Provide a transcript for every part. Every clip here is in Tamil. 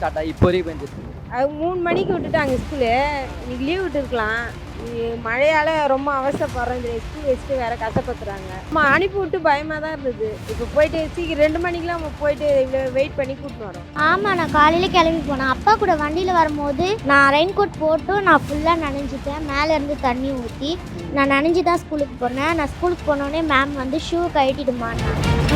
ஸ்டார்ட் ஆகி இப்போ வரைக்கும் பெஞ்சிட்டு இருக்கு. அது மூணு மணிக்கு விட்டுட்டாங்க ஸ்கூலு இன்னைக்கு லீவ் விட்டுருக்கலாம். மழையால் ரொம்ப அவசரப்படுறோம். இந்த ஸ்கூல் வச்சுட்டு வேற கஷ்டப்படுத்துறாங்க. அம்மா அனுப்பி விட்டு பயமாக தான் இருந்தது. இப்போ போயிட்டு சீக்கிரம் ரெண்டு மணிக்கெலாம் நம்ம போயிட்டு இவ்வளோ வெயிட் பண்ணி கூட்டின்னு வரோம். ஆமாம் நான் காலையில் கிளம்பி போனேன். அப்பா கூட வண்டியில் வரும்போது நான் ரெயின் கோட் போட்டு நான் ஃபுல்லாக நனைஞ்சிட்டேன். மேலே இருந்து தண்ணி ஊற்றி நான் நனைஞ்சு தான் ஸ்கூலுக்கு போனேன். நான் ஸ்கூலுக்கு போனோடனே மேம் வந்து ஷூ கழட்டிடுமான்னாங்க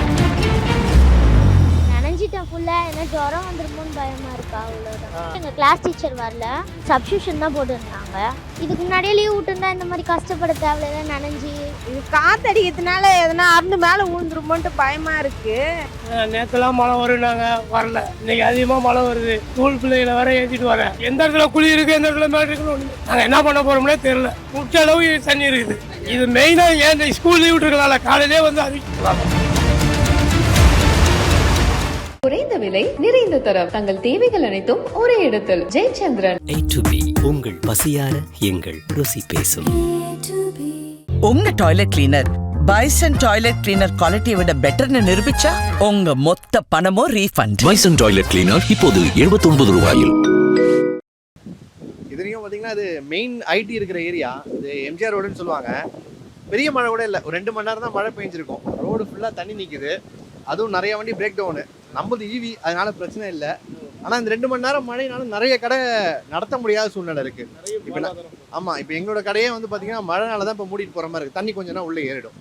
ஃபுல்லாக என்ன ஜுரம் வந்துருமோன்னு பயமாக இருக்கா? அவ்வளோதான் எங்கள் கிளாஸ் டீச்சர் வரல. சப்ஸ்டியூஷன் தான் போட்டுருந்தாங்க. இதுக்கு முன்னாடியே லீவ் விட்டுருந்தா இந்த மாதிரி கஷ்டப்பட தேவையில்ல நனைஞ்சி. இது காற்று அடிக்கிறதுனால எதனா அறுந்து மேலே விழுந்துருமோன்ட்டு பயமாக இருக்குது நேற்றுலாம் மழை வரும்னாங்க வரல. இன்னைக்கு அதிகமாக மழை வருது. ஸ்கூல் பிள்ளைகளை வேற ஏற்றிட்டு வரேன் எந்த இடத்துல குழி இருக்கு எந்த இடத்துல மேலே இருக்குன்னு. நாங்கள் என்ன பண்ண போறோம்னே தெரியல. முட்ட அளவு தண்ணி இருக்குது. இது மெயினாக ஏன் இந்த ஸ்கூல் லீவ் விட்டுருக்கலாம்ல காலையிலே வந்து அறிவிக்கலாம் குறைந்த விலை நிறைந்த தரம். தங்கள் தேவைகள் அனைத்தும் ஒரே இடத்தில். ஜெயச்சந்திரன். உங்கள் பசியார எங்கள் ருசி பேசும். உங்க toilet cleaner bison toilet cleaner குவாலிட்டியை விட பெட்டர்னு நிரூபிச்சா உங்க மொத்த பணமும் ரீஃபண்ட் வைசன் டாய்லெட் கிளீனர் இப்போது 79 ரூபாயில். இதுலேயும் பார்த்தீங்கன்னா அது மெயின் ஐடி இருக்கிற ஏரியா இது எம்ஜிஆர் ரோடுன்னு சொல்லுவாங்க. பெரிய மழை கூட இல்லை ஒரு ரெண்டு மணி நேரம் தான் மழை பெஞ்சிருக்கும். ரோடு ஃபுல்லாக தண்ணி நிற்குது அதுவும் நிறைய வண்டி பிரேக் டவுனு நம்மளது ஈவி அதனால பிரச்சனை இல்லை. ஆனால் இந்த ரெண்டு மணி நேரம் மழைனால நிறைய கடை நடத்த முடியாத சூழ்நிலை இருக்கு. இப்போ ஆமாம் இப்போ எங்களோட கடையே வந்து பார்த்தீங்கன்னா மழைனால தான் இப்போ மூடிட்டு போகிற மாதிரி இருக்கு. தண்ணி கொஞ்ச நேரம் உள்ளே ஏறிடும்.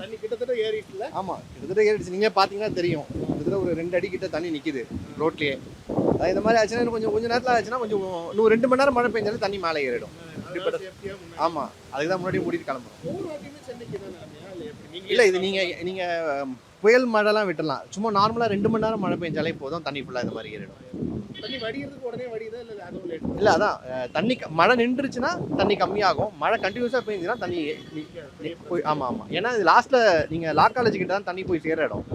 தண்ணி கிட்டத்தட்ட ஏறிட்டுல ஆமாம் கிட்டத்தட்ட ஏறிடுச்சு. நீங்கள் பார்த்தீங்கன்னா தெரியும். கிட்டத்தட்ட ஒரு ரெண்டு அடி கிட்ட தண்ணி நிற்கிது ரோட்லேயே. அது இந்த மாதிரி ஆச்சுன்னா கொஞ்சம் கொஞ்சம் நேரத்தில் ஆச்சுன்னா கொஞ்சம் இன்னும் ரெண்டு மணி நேரம் மழை பெஞ்சாலும் தண்ணி மேலே ஏறிடும். ஆமாம் அதுக்கு தான் முன்னாடி மூடிட்டு கிளம்புறோம். இல்லை இது நீங்கள் நீங்கள் புயல் மழைலாம் விட்டுடலாம். சும்மா நார்மலாக ரெண்டு மணி நேரம் மழை பெஞ்சாலே போதும். தண்ணி ஃபுல்லாக இந்த மாதிரி ஏறிடும். இல்லை இல்லை அதான் தண்ணி மழை நின்றுச்சுன்னா தண்ணி கம்மியாகும். மழை கண்டினியூஸாக பெஞ்சுன்னா தண்ணி போய் ஆமாம் ஆமாம் ஏன்னா இது லாஸ்ட்டில் நீங்கள் லா காலேஜ் கிட்ட தான் தண்ணி போய் சேர இடம்.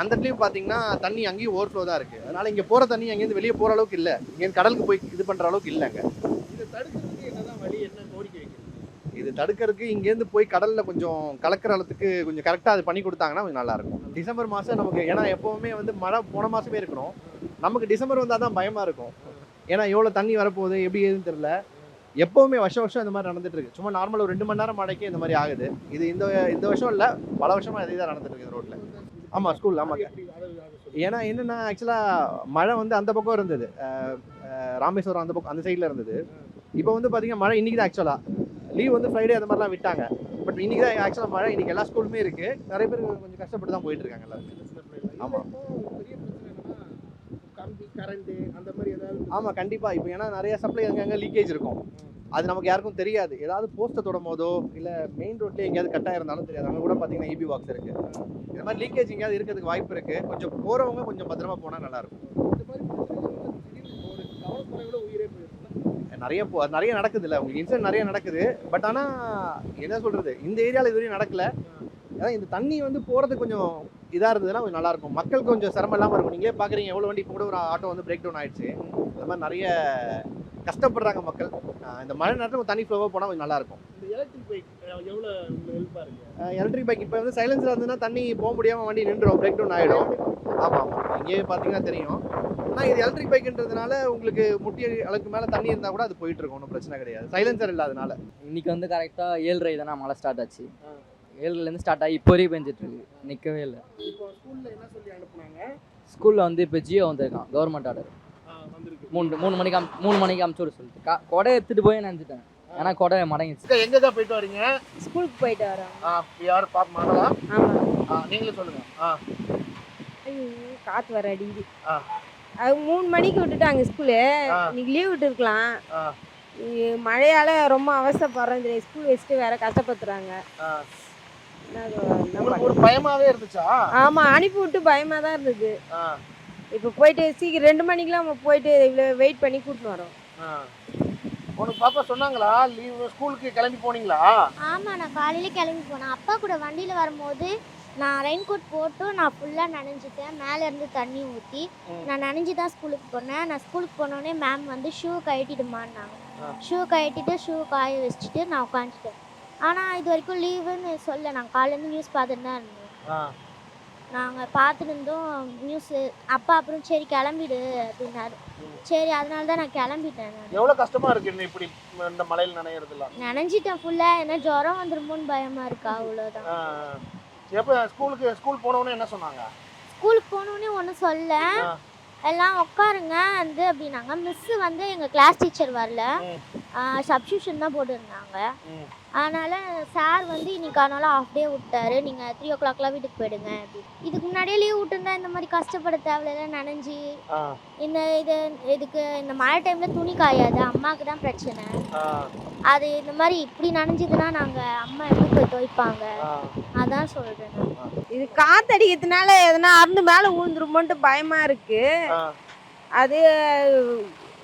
அந்த இடத்துலையும் பார்த்தீங்கன்னா தண்ணி அங்கேயும் ஓவர்ஃப்ளோ தான் இருக்குது அதனால் இங்கே போகிற தண்ணி அங்கேருந்து வெளியே போகிற அளவுக்கு இல்லை. இங்கேருந்து கடலுக்கு போய் இது பண்ணுற அளவுக்கு இல்லைங்க இதை தடுக்கிறதுக்கு என்னதான் வழி என்ன கோரிக்கை வைக்கிறது இது தடுக்கிறதுக்கு இங்கேருந்து போய் கடலில் கொஞ்சம் கலக்கிற அளத்துக்கு கொஞ்சம் கரெக்டாக அது பண்ணி கொடுத்தாங்கன்னா கொஞ்சம் நல்லாயிருக்கும். டிசம்பர் மாதம் நமக்கு ஏன்னா எப்போவுமே வந்து மழை போன மாதமே இருக்கணும். நமக்கு டிசம்பர் வந்தால் தான் பயமாக இருக்கும். ஏன்னா எவ்வளோ தண்ணி வரப்போகுது எப்படி ஏதுன்னு தெரில எப்போவுமே வருஷம் வருஷம் இந்த மாதிரி நடந்துட்டு இருக்கு. சும்மா நார்மலாக ஒரு ரெண்டு மணி நேரம் மழைக்கே இந்த மாதிரி ஆகுது. இது இந்த இந்த வருஷம் இல்லை பல வருஷமாக இதே தான் நடந்துட்டு இருக்கு இந்த ரோட்டில் ஆமாம் ஸ்கூல் ஆமாம் ஏன்னா என்னென்னா ஆக்சுவலாக மழை வந்து அந்த பக்கம் இருந்தது. ராமேஸ்வரம் அந்த பக்கம் அந்த சைடில் இருந்தது. இப்போ வந்து பார்த்தீங்கன்னா மழை இன்னைக்கு தான் ஆக்சுவலாக லீவ் வந்து ஃப்ரைடே அந்த மாதிரிலாம் விட்டாங்க. பட் இன்னைக்கு தான் ஆக்சுவலாக மழை இன்னைக்கு எல்லா ஸ்கூலுமே இருக்கு. நிறைய பேர் கொஞ்சம் கஷ்டப்பட்டு தான் போயிட்டு இருக்காங்க எல்லாருமே. ஆமாம் பெரிய பிரச்சனை அந்த மாதிரி ஏதாவது ஆமாம் கண்டிப்பாக இப்போ ஏன்னா நிறைய சப்ளை அங்கங்கே லீக்கேஜ் இருக்கும். அது நமக்கு யாருக்கும் தெரியாது. ஏதாவது போஸ்ட்டை தொடும் போதோ இல்லை மெயின் ரோட்லேயே எங்கேயாவது கட்டாக இருந்தாலும் தெரியாது. அங்கே கூட பார்த்தீங்கன்னா இபி பாக்ஸ் இருக்குது இந்த மாதிரி லீக்கேஜ் எங்கேயாவது இருக்கிறதுக்கு வாய்ப்பு இருக்குது கொஞ்சம் போகிறவங்க கொஞ்சம் பத்திரமா போனால் நல்லாயிருக்கும் இந்த மாதிரி பிரச்சனைகள் வந்து திடீர்னு ஒரு கவனக்குறைவுல உயிரே போயிருக்கு நிறைய போ நிறைய நடக்குது இல்லை உங்களுக்கு இன்சிடென்ட் நிறைய நடக்குது. பட் ஆனால் என்ன சொல்கிறது இந்த ஏரியாவில் இது வரையும் நடக்கல. ஏன்னா இந்த தண்ணி வந்து போகிறது கொஞ்சம் இதாக இருந்ததுன்னா கொஞ்சம் நல்லாயிருக்கும் மக்கள் கொஞ்சம் சிரமம் இல்லாமல் இருக்கும். நீங்களே பார்க்குறீங்க எவ்வளோ வண்டி கூட ஒரு ஆட்டோ வந்து பிரேக் டவுன் ஆயிடுச்சு. அந்த மாதிரி நிறைய கஷ்டப்படுறாங்க மக்கள். இந்த மழை நேரத்தில் தண்ணி ஃப்ளோவாக போனால் கொஞ்சம் நல்லாயிருக்கும். இந்த எலக்ட்ரிக் பைக் எவ்வளோ உங்களுக்கு ஹெல்ப்பாக இருக்கு? எலக்ட்ரிக் பைக் இப்போ வந்து சைலன்ஸில் இருந்ததுன்னா தண்ணி போக முடியாமல் வண்டி நின்றுடும் பிரேக் டவுன் ஆகிடும் ஆமாம் ஆமாம் இங்கேயே பார்த்தீங்கன்னா தெரியும். ஆனால் இது எலக்ட்ரிக் பைக்குன்றதுனால உங்களுக்கு முட்டி அளவுக்கு மேலே தண்ணி இருந்தால் கூட அது போயிட்டு இருக்கும் ஒன்றும் பிரச்சனை கிடையாது. சைலன்சர் இல்லாதனால. இன்னைக்கு வந்து கரெக்டாக ஏழ்ரை தானே மழை ஸ்டார்ட் ஆச்சு. ஏழுலேருந்து ஸ்டார்ட் ஆகி இப்போ வரைக்கும் பெஞ்சிட்டு இருக்கு. நிற்கவே இல்லை. இப்போ ஸ்கூல்ல என்ன சொல்லி அனுப்புனாங்க? ஸ்கூலில் வந்து இப்போ ஜியோ வந்திருக்கான் கவர்மெண்ட் ஆர்டர் மூணு மூணு மணிக்கு அம் மூணு மணிக்கு அமுச்சு சொல்லிட்டு. கா கொடை எடுத்துகிட்டு போய் நினச்சிட்டேன். ஏன்னா கொடை மடங்கிச்சு அக்கா, எங்க தான் போயிட்டு வரீங்க? ஸ்கூலுக்கு போயிட்டு வரோம். ஆ யார் பாப் மகளா ஆமாம் ஆ நீங்களே சொல்லுங்க. ஆ. ஐயோ, காத்து வர அடிக்குது. ஆ. அது மூணு மணிக்கு விட்டுட்டாங்க ஸ்கூலு. இன்னைக்கு லீவ் விட்டுருக்கலாம். ஆ. மழையால ரொம்ப அவசரப்படுறோம் ஸ்கூல் வச்சுட்டு வேற கஷ்டப்படுத்துறாங்க. ஒரு பயமாவே இருந்துச்சா? ஆமா அனுப்பி விட்டு பயமா தான் இருந்தது. ஆ. இப்போ போயிட்டு சீக்கிரம் ரெண்டு மணிக்கெல்லாம் நம்ம போயிட்டு இவ்வளோ வெயிட் பண்ணி கூட்டின்னு வரோம். ஆ. உனக்கு பாப்பா சொன்னாங்களா? லீவ் ஸ்கூலுக்கு கிளம்பி போனீங்களா? ஆமாம் நான் காலையில் கிளம்பி போனேன். அப்பா கூட வண்டியில் வரும்போது நான் ரெயின் கோட் போட்டு நான் ஃபுல்லாக நனைஞ்சிட்டேன். மேலே இருந்து தண்ணி ஊற்றி நான் நனைஞ்சு தான் ஸ்கூலுக்கு போனேன். நான் ஸ்கூலுக்கு போனோடனே மேம் வந்து ஷூ கழட்டிடுமான்னாங்க. ஷூ கழட்டிட்டு ஷூ காய வச்சுட்டு நான் உட்காந்துட்டேன். ஆனால் இது வரைக்கும் லீவுன்னு சொல்ல நான் காலையிலேருந்து நியூஸ் பார்த்துட்டு தான் இருந்தேன். ஆ. நாங்கள் பார்த்துட்டு இருந்தோம் நியூஸு அப்பா அப்புறம் சரி கிளம்பிடு அப்படின்னாரு. சரி அதனால தான் நான் கிளம்பிட்டேன் நான். எவ்வளவு கஷ்டமா இருக்கு இப்படி இந்த மலையில நனையிறதுலாம் நனைஞ்சிட்டேன் ஃபுல்லாக ஏன்னா ஜுரம் வந்துருமோன்னு பயமாக இருக்கா அவ்வளோதான் எப்ப ஸ்கூலுக்கு ஸ்கூல் போனவொடனே என்ன சொன்னாங்க? ஸ்கூலுக்கு போனோடனே ஒன்றும் சொல்ல. எல்லாம் உட்காருங்க வந்து அப்படின்னாங்க. மிஸ்ஸு வந்து எங்கள் கிளாஸ் டீச்சர் வரல. சப்ஸ்டியூஷன் தான் போட்டுருந்தாங்க. அதனால் சார் வந்து இன்னைக்கு ஆனாலும் ஆஃப் டே விட்டாரு. நீங்கள் த்ரீ ஓ கிளாக்லாம் வீட்டுக்கு போயிடுங்க. அப்படி இதுக்கு முன்னாடியே லீவ் விட்டுருந்தா இந்த மாதிரி கஷ்டப்பட தேவையில்ல நனைஞ்சி இந்த இது இதுக்கு இந்த மழை டைமில் துணி காயாது. அம்மாவுக்கு தான் பிரச்சனை. அது இந்த மாதிரி இப்படி நனைஞ்சதுன்னா நாங்கள் அம்மா எப்படி போய் துவைப்பாங்க? அதான் சொல்கிறேன் நான். இது காத்தடிக்கிறதுனால எதனா அறுந்து மேலே விழுந்துருமோன்ட்டு பயமா இருக்கு. அது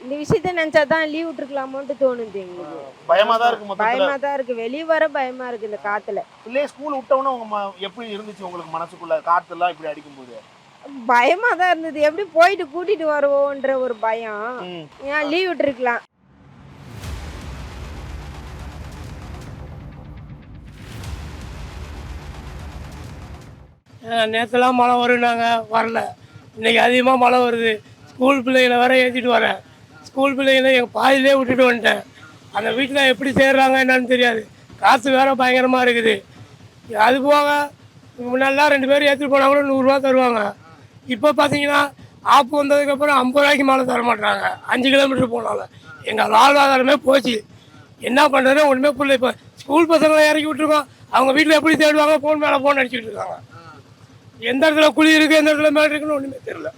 இந்த விஷயத்த நினைச்சா தான் லீவ் விட்டுருக்கலாமோன்ட்டு தோணுது எங்களுக்கு. பயமா தான் இருக்கு மொத்தத்துல. பயமா தான் இருக்கு. வெளியே வர பயமா இருக்கு இந்த காத்துல. பிள்ளைய ஸ்கூல் விட்டவொடனே உங்க ம- எப்படி இருந்துச்சு உங்களுக்கு மனசுக்குள்ள? காத்து எல்லாம் இப்படி அடிக்கும்போது? பயமா தான் இருந்தது. எப்படி போயிட்டு கூட்டிட்டு வருவோன்ற ஒரு பயம். ஏன் லீவ் விட்டுருக்கலாம்? நேற்றுலாம் மழை வரும்னாங்க. வரல. இன்னைக்கு அதிகமாக மழை வருது. ஸ்கூல் பிள்ளைகளை வேற ஏற்றிட்டு வரேன். ஸ்கூல் பிள்ளைங்களை எங்கள் பாதியிலே விட்டுட்டு வந்துட்டேன். அந்த வீட்டில் எப்படி சேர்றாங்க என்னன்னு தெரியாது. காசு வேற பயங்கரமாக இருக்குது. அது போக முன்னாடிலாம் ரெண்டு பேரும் ஏற்றிட்டு போனால் கூட நூறுரூவா தருவாங்க. இப்போ பார்த்தீங்கன்னா ஆப்பு வந்ததுக்கப்புறம் ஐம்பது ரூபாய்க்கு மேலே தர மாட்டாங்க அஞ்சு கிலோமீட்டர் போனாலும். எங்கள் வாழ்வாதாரமே போச்சு. என்ன பண்ணுறது ஒன்றுமே புரியல. இப்போ ஸ்கூல் பசங்களை இறக்கி விட்டுருக்கோம். அவங்க வீட்டில் எப்படி தேடுவாங்க? ஃபோன் மேலே ஃபோன் அடிச்சுட்டு இருக்காங்க. எந்த இடத்துல குழி இருக்குது எந்த இடத்துல மேலே இருக்குன்னு ஒன்றுமே தெரில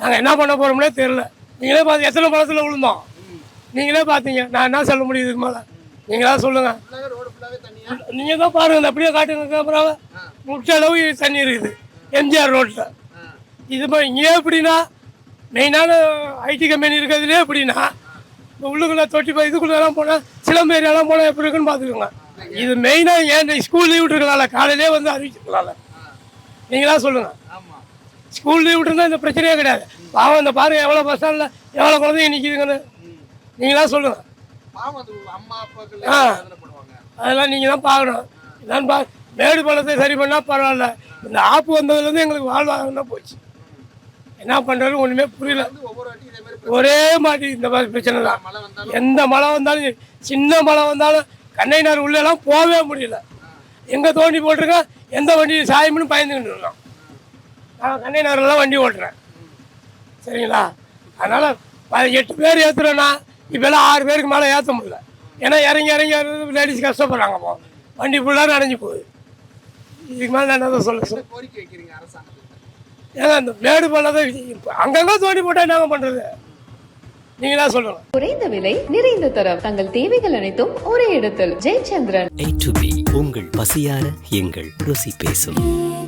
நாங்கள் என்ன பண்ண போகிறோம்னே தெரில நீங்களே பார்த்து எத்தனை பழத்தில் விழுந்தோம்? நீங்களே பார்த்தீங்க. நான் என்ன சொல்ல முடியும் இதுக்கு மேலே? நீங்களா சொல்லுங்கள் நீங்கள் தான் பாருங்கள் இந்த அப்படியே காட்டுங்க கேமராவை முட்ட அளவு தண்ணி இருக்குது. எம்ஜிஆர் ரோட்டில் இது மாதிரி இங்கேயே எப்படின்னா மெயினான ஐடி கம்பெனி இருக்கிறதுலே எப்படின்னா இந்த உள்ளுக்குள்ளே தொட்டி பா இதுக்குள்ளெல்லாம் போனால் சிலம்பு ஏரியாலாம் போனால் எப்படி இருக்குன்னு பார்த்துக்கோங்க. இது மெயினாக ஏன் இந்த ஸ்கூல் லீவ் விட்டுருக்கலாம்ல? காலையிலே வந்து அறிவிச்சிருக்கலாம்ல. நீங்களா சொல்லுங்கள் ஸ்கூல் லீவ் விட்டுருந்தா இந்த பிரச்சனையே கிடையாது. பாவம் இந்த பாருங்க எவ்வளோ பஸ் ஸ்டாண்டில் எவ்வளோ குழந்தைங்க நிற்கிதுங்கன்னு நீங்களா சொல்லுங்கள் ஆ. அதெல்லாம் நீங்கள் தான் பார்க்கணும். இதான் பா மேடு பள்ளத்தை சரி பண்ணால் பரவாயில்ல. இந்த ஆப்பு வந்ததுலேருந்து எங்களுக்கு வாழ்வாதாரம் போச்சு. என்ன பண்ணுறது ஒன்றுமே புரியல. ஒரே மாதிரி இந்த மாதிரி பிரச்சனை தான். எந்த மழை வந்தாலும் சின்ன மழை வந்தாலும் கண்ணைனார் உள்ளெல்லாம் போகவே முடியல. எங்கே தோண்டி போட்டிருக்கேன் எந்த வண்டி சாயம்னு பயந்துக்கிட்டு இருக்கோம் நான் கண்ணைனாரெல்லாம் வண்டி ஓட்டுறேன். சரிங்களா? அதனால் எட்டு பேர் ஏற்றுறோன்னா இப்போல்லாம் ஆறு பேருக்கு மேலே ஏற்ற முடியல. ஏன்னா இறங்கி இறங்கி லேடிஸ் கஷ்டப்படுறாங்க இப்போ வண்டி ஃபுல்லாக நனைஞ்சு போகுது. இதுக்கு மேலே நான் என்ன சொல்ல சொல்ல ஏன்னா இந்த மேடு பண்ணதை அங்கங்கே தோண்டி போட்டால் என்ன பண்ணுறது நீங்களா சொல்லுங்கள் குறைந்த விலை நிறைந்த தரம். தங்கள் தேவைகள் அனைத்தும் ஒரே இடத்தில். ஜெயச்சந்திரன். உங்கள் பசியார எங்கள் ருசி பேசும்.